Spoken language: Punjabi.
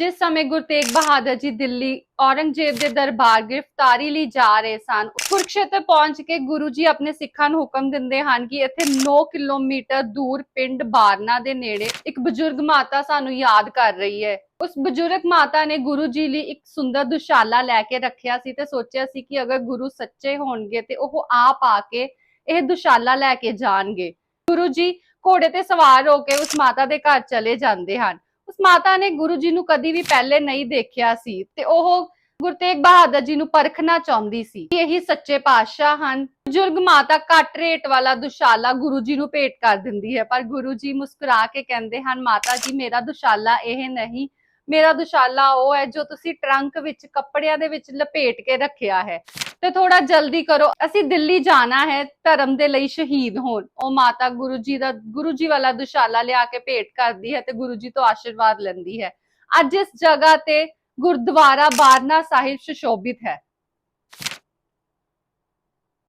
ਜਿਸ ਸਮੇਂ ਗੁਰੂ ਤੇਗ ਬਹਾਦਰ ਜੀ ਦਿੱਲੀ, ਔਰੰਗਜ਼ੇਬ ਦੇ ਦਰਬਾਰ ਗ੍ਰਿਫਤਾਰੀ ਲਈ ਜਾ ਰਹੇ ਸਨ, ਕੁਰਕਸ਼ੇਤਰ ਪਹੁੰਚ ਕੇ ਗੁਰੂ ਜੀ ਆਪਣੇ ਸਿੱਖਾਂ ਨੂੰ ਹੁਕਮ ਦਿੰਦੇ ਹਨ ਕਿ ਇੱਥੇ 9 ਕਿਲੋਮੀਟਰ ਦੂਰ ਪਿੰਡ ਬਾਰਨਾ ਦੇ ਨੇੜੇ ਇੱਕ ਬਜ਼ੁਰਗ ਮਾਤਾ ਸਾਨੂੰ ਯਾਦ ਕਰ ਰਹੀ ਹੈ। ਉਸ ਬਜ਼ੁਰਗ ਮਾਤਾ ਨੇ ਗੁਰੂ ਜੀ ਲਈ ਇੱਕ ਸੁੰਦਰ ਦੁਸ਼ਾਲਾ ਲੈ ਕੇ ਰੱਖਿਆ ਸੀ ਤੇ ਸੋਚਿਆ ਸੀ ਕਿ ਅਗਰ ਗੁਰੂ ਸੱਚੇ ਹੋਣਗੇ ਤੇ ਉਹ ਆਪ ਆ ਕੇ ਇਹ ਦੁਸ਼ਾਲਾ ਲੈ ਕੇ ਜਾਣਗੇ। ਗੁਰੂ ਜੀ ਘੋੜੇ ਤੇ ਸਵਾਰ ਹੋ ਕੇ ਉਸ ਮਾਤਾ ਦੇ ਘਰ ਚਲੇ ਜਾਂਦੇ ਹਨ। ਮਾਤਾ ਨੇ ਗੁਰੂ ਜੀ ਨੂੰ ਕਦੀ ਵੀ ਪਹਿਲੇ ਨਹੀਂ ਦੇਖਿਆ ਸੀ ਤੇ ਉਹ ਗੁਰੂ ਤੇਗ ਬਹਾਦਰ ਜੀ ਨੂੰ ਪਰਖਣਾ ਚਾਹੁੰਦੀ ਸੀ। ਇਹੀ ਸੱਚੇ ਪਾਤਸ਼ਾਹ ਹਨ। ਬਜ਼ੁਰਗ ਮਾਤਾ ਘੱਟ ਰੇਟ ਵਾਲਾ ਦੁਸ਼ਾਲਾ ਗੁਰੂ ਜੀ ਨੂੰ ਭੇਟ ਕਰ ਦਿੰਦੀ ਹੈ। ਪਰ ਗੁਰੂ ਜੀ ਮੁਸਕਰਾ ਕੇ ਕਹਿੰਦੇ ਹਨ, ਮਾਤਾ ਜੀ, ਮੇਰਾ ਦੁਸ਼ਾਲਾ ਇਹ ਨਹੀਂ ਮੇਰਾ ਦੁਸ਼ਾਲਾ ਉਹ ਹੈ ਜੋ ਤੁਸੀਂ ਟਰੰਕ ਵਿੱਚ ਕੱਪੜਿਆਂ ਦੇ ਵਿੱਚ ਲਪੇਟ ਕੇ ਰੱਖਿਆ ਹੈ। ਤੇ ਥੋੜਾ ਜਲਦੀ ਕਰੋ। ਅਸੀਂ ਦਿੱਲੀ ਜਾਣਾ ਹੈ, ਧਰਮ ਦੇ ਲਈ ਸ਼ਹੀਦ ਹੋਣ। ਉਹ ਮਾਤਾ ਗੁਰੂ ਜੀ ਦਾ, ਗੁਰੂ ਜੀ ਵਾਲਾ ਦੁਸ਼ਾਲਾ ਲਿਆ ਕੇ ਭੇਟ ਕਰਦੀ ਹੈ ਤੇ ਗੁਰੂ ਜੀ ਤੋਂ ਆਸ਼ੀਰਵਾਦ ਲੈਂਦੀ ਹੈ। ਅੱਜ ਇਸ ਜਗ੍ਹਾ ਤੇ ਗੁਰਦੁਆਰਾ ਬਾਰਨਾ ਸਾਹਿਬ ਸੁਸ਼ੋਭਿਤ ਹੈ।